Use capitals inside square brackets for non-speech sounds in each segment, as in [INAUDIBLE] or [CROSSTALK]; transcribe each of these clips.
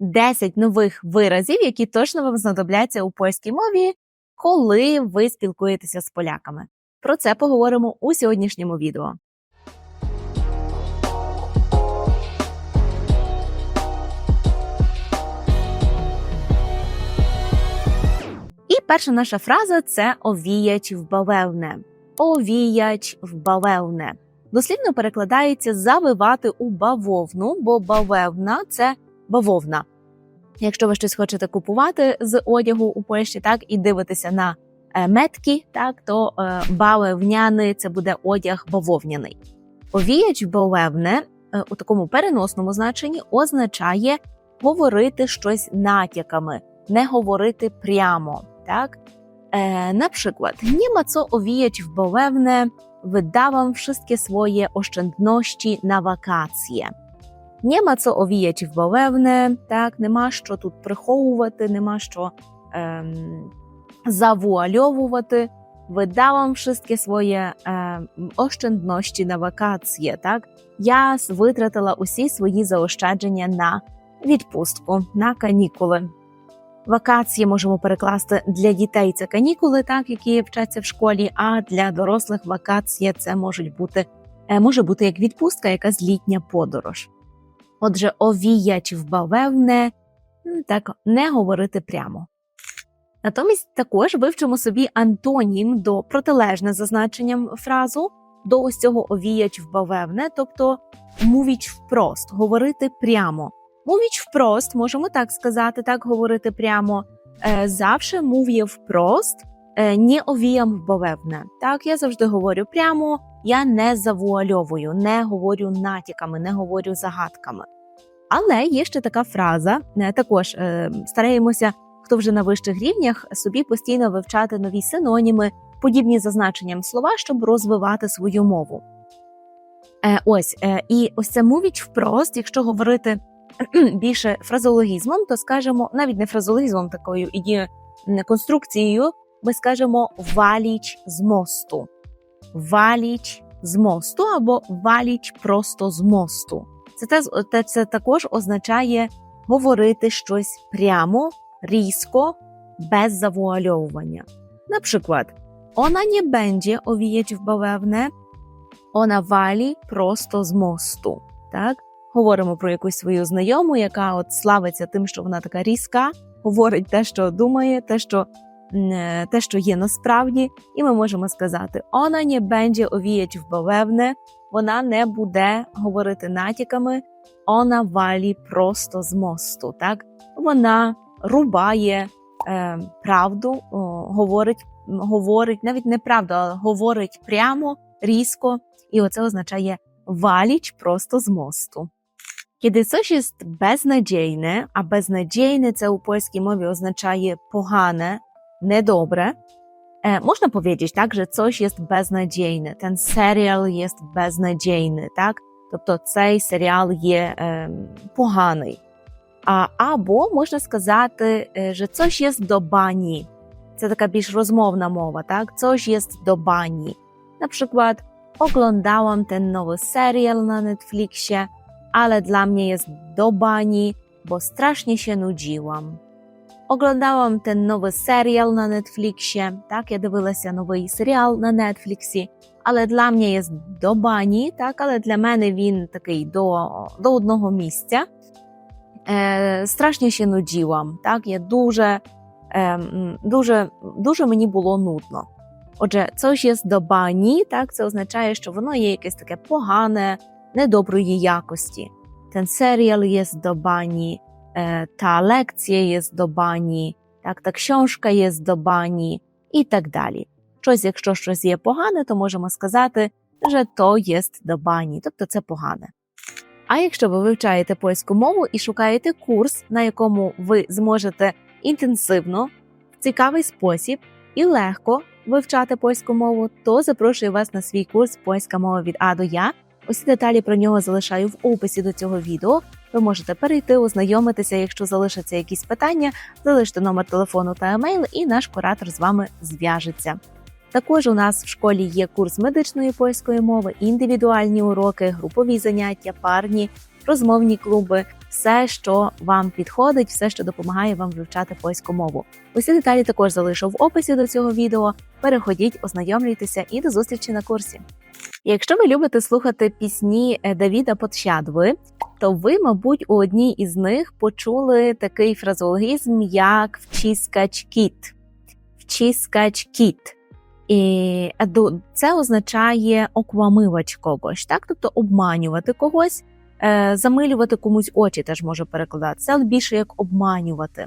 10 нових виразів, які точно вам знадобляться у польській мові, коли ви спілкуєтеся з поляками. Про це поговоримо у сьогоднішньому відео. І перша наша фраза це овіяч в бавевне. Овіяч в бавевне. Дослівно перекладається завивати у бавовну, бо бавевна це бавовна. Якщо ви щось хочете купувати з одягу у Польщі, так і дивитеся на е, метки, так то е, бавевняний це буде одяг бавовняний. Овіяч бавевне е, у такому переносному значенні означає говорити щось натяками, не говорити прямо. Так? E, co owijać w bawełnę, wydałam wszystkie swoje oszczędności na wakacje. Ma co owijać в бавевне, так, нема що тут приховувати, нема що ем, завуальовувати. Wydałam wszystkie swoje ем, oszczędności na wakacje, так? Я витратила усі свої заощадження на відпустку, на канікули. Вакації можемо перекласти для дітей це канікули, так які вчаться в школі. А для дорослих вакація це можуть бути е, може бути як відпустка, якась літня подорож. Отже, овіяч в бавевне так не говорити прямо. Натомість також вивчимо собі антонім до протилежне за значенням фразу до ось цього овіяч в бавевне, тобто мовіч впрост, говорити прямо. Mówić wprost, możemy tak сказати, так говорити прямо. Е, Завше mówię wprost, е, не овіям в бавевне. Так, я завжди говорю прямо, я не завуальовую, не говорю натяками, не говорю загадками. Але є ще така фраза, е, також е, стараємося, хто вже на вищих рівнях, собі постійно вивчати нові синоніми, подібні за значенням слова, щоб розвивати свою мову. Е, Ось, і ось це мовіч впрост, якщо говорити [CLEARS THROAT] більше фразологізмом, то скажемо навіть не фразологізмом такою і конструкцією, ми скажемо валіч з мосту. Валіч з мосту або валіч просто з мосту. Це, те, це також означає говорити щось прямо, різко, без завуальовування. Наприклад, ona nie będzie owijać w bawełnę, ona wali prosto з мосту. Так? говоримо про якусь свою знайому, яка от славиться тим, що вона така різка, говорить те, що думає, те, що те, що є насправді, і ми можемо сказати: Она не będzie owijać в бавевне, вона не буде говорити натяками, вона валі просто з мосту. Так? Вона рубає е, правду, о, говорить, говорить навіть не правду, а говорить прямо, різко, і оце означає валіч просто з мосту. Kiedy coś jest beznadziejne, a beznadziejne це у польській мові означає погане, недобре, e, można powiedzieć tak, że coś jest beznadziejne. Ten serial jest beznadziejny, tak? Тобто цей серіал є е, поганий. А, Або можна сказати, що coś jest do bani. Це така більш розмовна мова, так? Coś jest do bani. Наприклад, oglądałam ten nowy serial na Netflixie, ale dla mnie jest do bani, bo strasznie się nudziłam. Oglądałam ten nowy serial na Netflixie, tak, ja дивилася новий серіал на Netflixі, але для мене є до бані, так, але для мене він такий до, до одного місця. Е, Страшно ще нудіłam, так, я дуже, е, дуже, дуже мені було нудно. Отже, coś jest до бані, так, це означає, що воно є якесь таке погане, недоброї якості. Ten serial jest do bani, ta lekcja jest do bani, так, та książka jest до бані і так далі. Щось, якщо щось є погане, то можемо сказати, що то є до бані, тобто це погане. А якщо ви вивчаєте польську мову і шукаєте курс, на якому ви зможете інтенсивно, в цікавий спосіб і легко вивчати польську мову, то запрошую вас на свій курс Польська мова від А до Я. Усі деталі про нього залишаю в описі до цього відео. Ви можете перейти, ознайомитися, якщо залишаться якісь питання, залиште номер телефону та емейл, і наш куратор з вами зв'яжеться. Також у нас в школі є курс медичної польської мови, індивідуальні уроки, групові заняття, парні, розмовні клуби, все, що вам підходить, все, що допомагає вам вивчати польську мову. Усі деталі також залишу в описі до цього відео. Переходіть, ознайомлюйтеся і до зустрічі на курсі. Якщо ви любите слухати пісні е, Давіда Подщадви, то ви, мабуть, у одній із них почули такий фразеологізм, як вчіскач кіт. Вчіскач кіт. І е, це означає оквамивач когось, так? тобто обманювати когось, е, замилювати комусь очі теж може перекладатися, але більше як обманювати.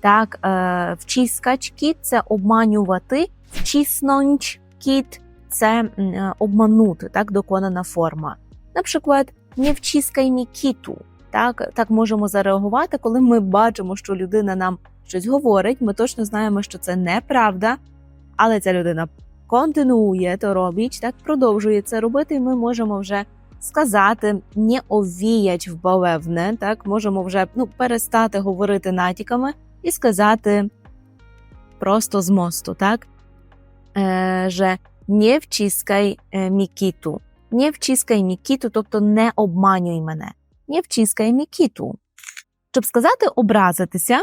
Так, е, вчіскач кіт це обманювати, вчіснонч кіт це обманути, так, доконана форма. Наприклад, не вчіскай мі кіту. Так, так можемо зареагувати, коли ми бачимо, що людина нам щось говорить. Ми точно знаємо, що це неправда, але ця людина континує то робить, так продовжує це робити, і ми можемо вже сказати не овіять в бавевне, так можемо вже ну, перестати говорити натяками і сказати просто з мосту, так? Е, že не вчіскай е, мікіту. Не вчіскай мікіту, тобто не обманюй мене. Не вчіскай мікіту. Щоб сказати образитися,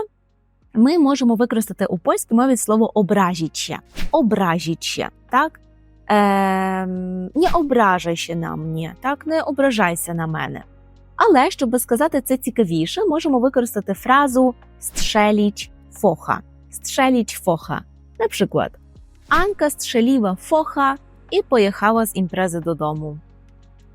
ми можемо використати у польській мові слово ображічя. Ображічя, так? Ем, не ображайся на мене, так? Не ображайся на мене. Але щоб сказати це цікавіше, можемо використати фразу strzelić focha. Strzelić focha. Наприклад, Анка strzeliła focha і поїхала з імпрези додому.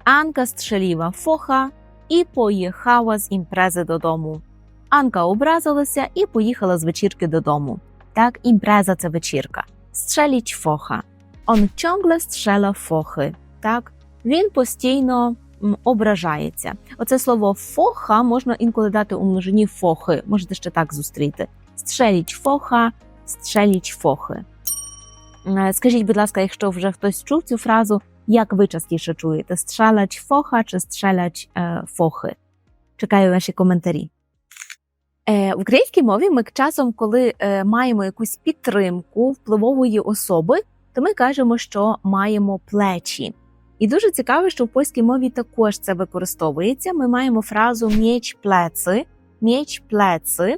Анка strzeliła focha і поїхала з імпрези додому. Анка образилася і поїхала з вечірки додому. Так, імпреза це вечірка. Strzelić focha. Он ciągle strzela fochy. Так, він постійно ображається. Оце слово фоха можна інколи дати у множині фохи. Можете ще так зустріти. Strzelić focha, strzelić fochy. Е, Скажіть, будь ласка, якщо вже хтось чув цю фразу, як ви частіше чуєте? Стрелять фоха чи стрелять е, фохи? Чекаю ваші коментарі. Е, в українській мові ми часом, коли е, маємо якусь підтримку впливової особи, то ми кажемо, що маємо плечі. І дуже цікаво, що в польській мові також це використовується. Ми маємо фразу м'єч плеци, м'єч плеци.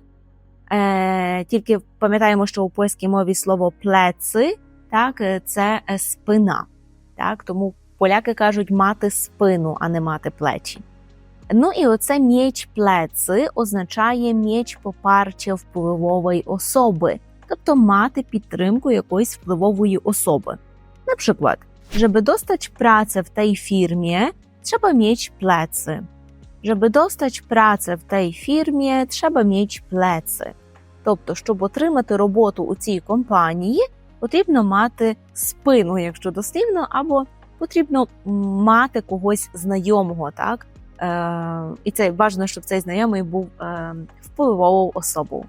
Е, тільки пам'ятаємо, що у польській мові слово плеци так, е, це е, спина. Так, тому поляки кажуть мати спину, а не мати плечі. Ну і оце м'єч плеци означає м'єч попарча впливової особи, тобто мати підтримку якоїсь впливової особи. Наприклад, żeby dostać pracę w tej firmie, trzeba mieć plecy. Żeby dostać pracę w tej firmie, trzeba mieć plecy. Тобто, щоб отримати роботу у цій компанії, потрібно мати спину, якщо дослівно, або потрібно мати когось знайомого, так? Е, і це бажано, щоб цей знайомий був е, впливовою особою.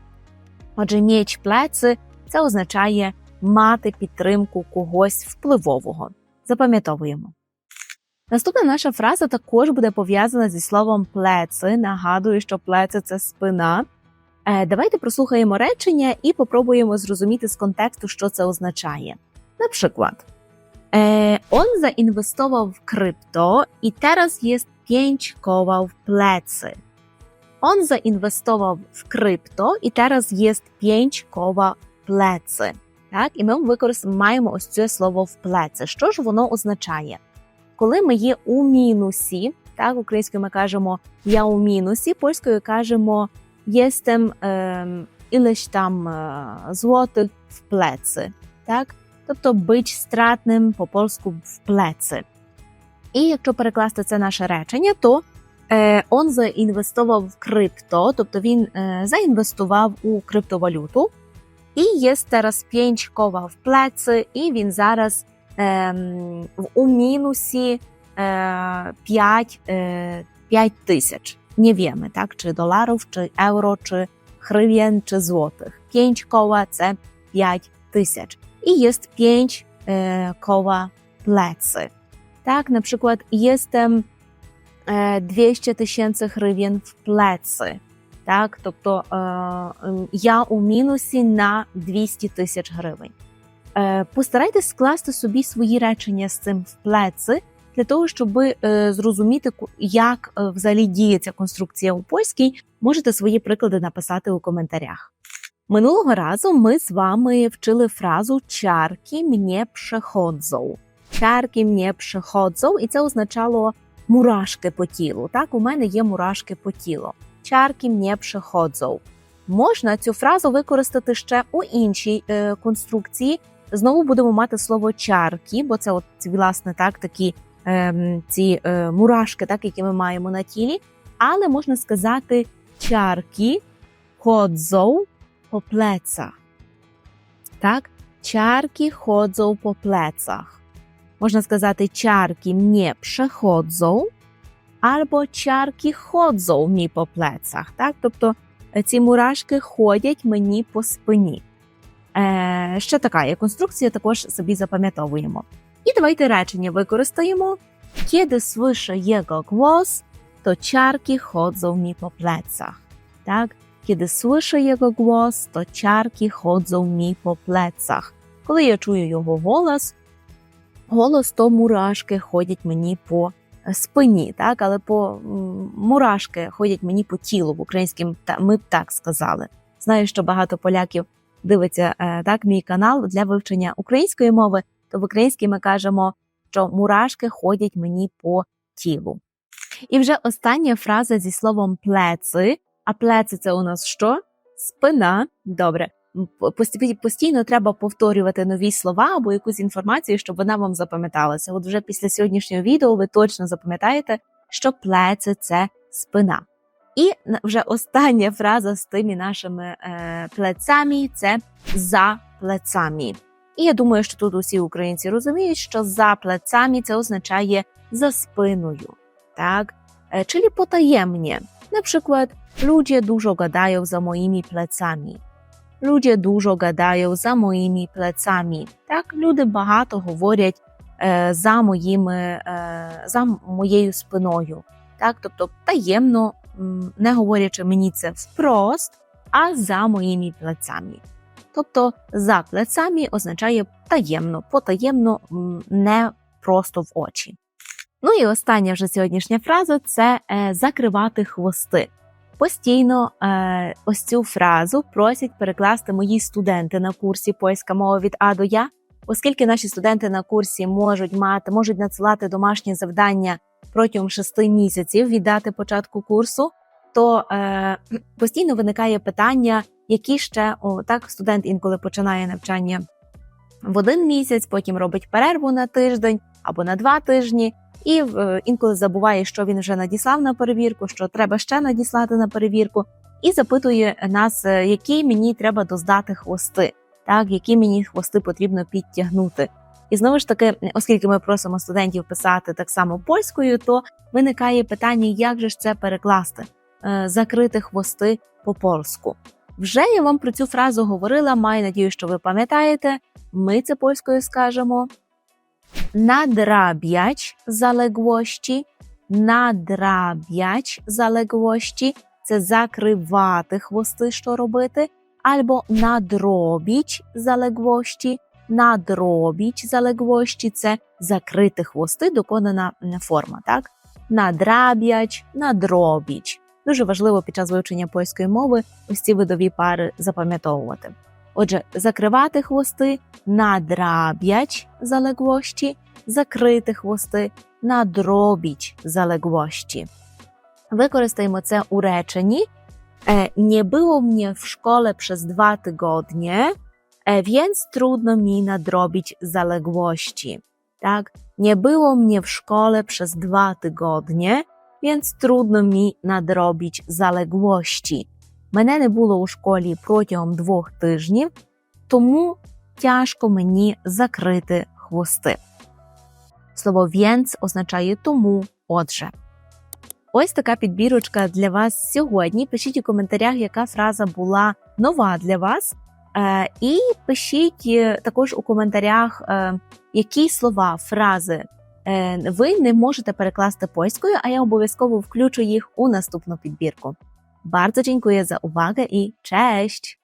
Отже, м'яч плеци це означає мати підтримку когось впливового. Запам'ятовуємо. Наступна наша фраза також буде пов'язана зі словом плеци. Нагадую, що плеци це спина. Е, Давайте прослухаємо речення і попробуємо зрозуміти з контексту, що це означає. Наприклад, е, on zainwestował w krypto i teraz jest 5 koła w plecy. On zainwestował w krypto і teraz jest 5 koła w plecy. Так, і ми використаємо ось це слово в плеце. Що ж воно означає? Коли ми є у мінусі, так, українською ми кажемо я у мінусі, польською кажемо jestem ileś там е, злотих в плеці. Так? Тобто бич стратним по польську в плеці. І якщо перекласти це наше речення, то е, он заінвестував в крипто, тобто він е, заінвестував у криптовалюту, і є зараз 5 кола в плеці, і він зараз в- у мінусі е, 5, е, 5 тисяч. Nie wiemy, tak, czy dolarów, czy euro, czy hrywien, czy złotych. 5 koła це 5 тисяч. І є 5 е, koła plecy. Tak, na przykład jestem e, 200 tysięcy hrywien w plecy. Так, тобто е, ем, я у мінусі на 200 тисяч гривень. Е, постарайтесь скласти собі свої речення з цим в плеці Для того, щоб е, зрозуміти, як е, взагалі діє ця конструкція у польській, можете свої приклади написати у коментарях. Минулого разу ми з вами вчили фразу чарки мені przechodzą. Чарки мені przechodzą, і це означало мурашки по тілу. Так, у мене є мурашки по тілу. Чарки мені przechodzą. Можна цю фразу використати ще у іншій е, конструкції. Знову будемо мати слово чарки, бо це от власне так такі ці е, мурашки, так які ми маємо на тілі. Але можна сказати чарки chodzą по plecach. Так, чарки chodzą по plecach. Можна сказати чарки mnie przechodzą, або чарки chodzą mi по plecach. Так, тобто е, ці мурашки ходять мені по спині. Е, ще така є конструкція, також собі запам'ятовуємо. І давайте речення використаємо. Kiedy słyszę jego głos, to ciarki chodzą mi po plecach. Так? Kiedy słyszę jego głos, to ciarki chodzą mi po plecach. Коли я чую його голос, голос, то мурашки ходять мені по спині, так? але по мурашки ходять мені по тілу в українському, ми б так сказали. Знаю, що багато поляків дивиться е, так мій канал для вивчення української мови, то в українській ми кажемо, що мурашки ходять мені по тілу. І вже остання фраза зі словом плеци. А плеци це у нас що? Спина. Добре. Постійно треба повторювати нові слова або якусь інформацію, щоб вона вам запам'яталася. От вже після сьогоднішнього відео ви точно запам'ятаєте, що плеци це спина. І вже остання фраза з тими нашими е, плецами це за плецами. І я думаю, що тут усі українці розуміють, що за плецами це означає за спиною. Так? Czyli potajemnie. Na przykład ludzie dużo gadają za moimi plecami. Ludzie dużo gadają za moimi. Так, люди багато говорять е, за моїми, е, за моєю спиною. Так, тобто таємно, не говорячи мені це впрост, а за моїми плецами. Тобто за плецами означає таємно, потаємно, не просто в очі. Ну і остання вже сьогоднішня фраза це е, закривати хвости. Постійно е, ось цю фразу просять перекласти мої студенти на курсі польська мова від А до Я, оскільки наші студенти на курсі можуть мати, можуть надсилати домашні завдання протягом шести місяців від дати початку курсу, то е, постійно виникає питання, які ще о, так студент інколи починає навчання в один місяць, потім робить перерву на тиждень або на два тижні, і е, інколи забуває, що він вже надіслав на перевірку, що треба ще надіслати на перевірку, і запитує нас, е, які мені треба доздати хвости, так які мені хвости потрібно підтягнути. І знову ж таки, оскільки ми просимо студентів писати так само польською, то виникає питання, як же ж це перекласти, закрити хвости по польську. Вже я вам про цю фразу говорила. Маю надію, що ви пам'ятаєте. Ми це польською скажемо nadrabiać zaległości, nadrabiać zaległości це закривати хвости, що робити, або надробіч zaległości, надробіч zaległości це закрити хвости, доконана форма, так? Надраб'яч, надробіч. Дуже важливо під час вивчення польської мови ось ці видові пари запам'ятовувати. Отже, закривати хвости, nadrabiać zaległości, закрити хвости, надробіч zaległości. Використаємо це у реченні. E, Nie było mnie w szkole przez dwa tygodnie, e, więc trudno mi nadrobić zaległości. Tak? Nie było mnie w szkole przez dwa tygodnie, więc trudno mi nadrobić zaległości. Мене не було у школі протягом двох тижнів, тому тяжко мені закрити хвости. Слово «więc» означає тому, отже. Ось така підбірочка для вас сьогодні. Пишіть у коментарях, яка фраза була нова для вас. Е, і пишіть е, також у коментарях, е, які слова, фрази ви не можете перекласти польською, а я обов'язково включу їх у наступну підбірку. Bardzo dziękuję za uwagę i cześć!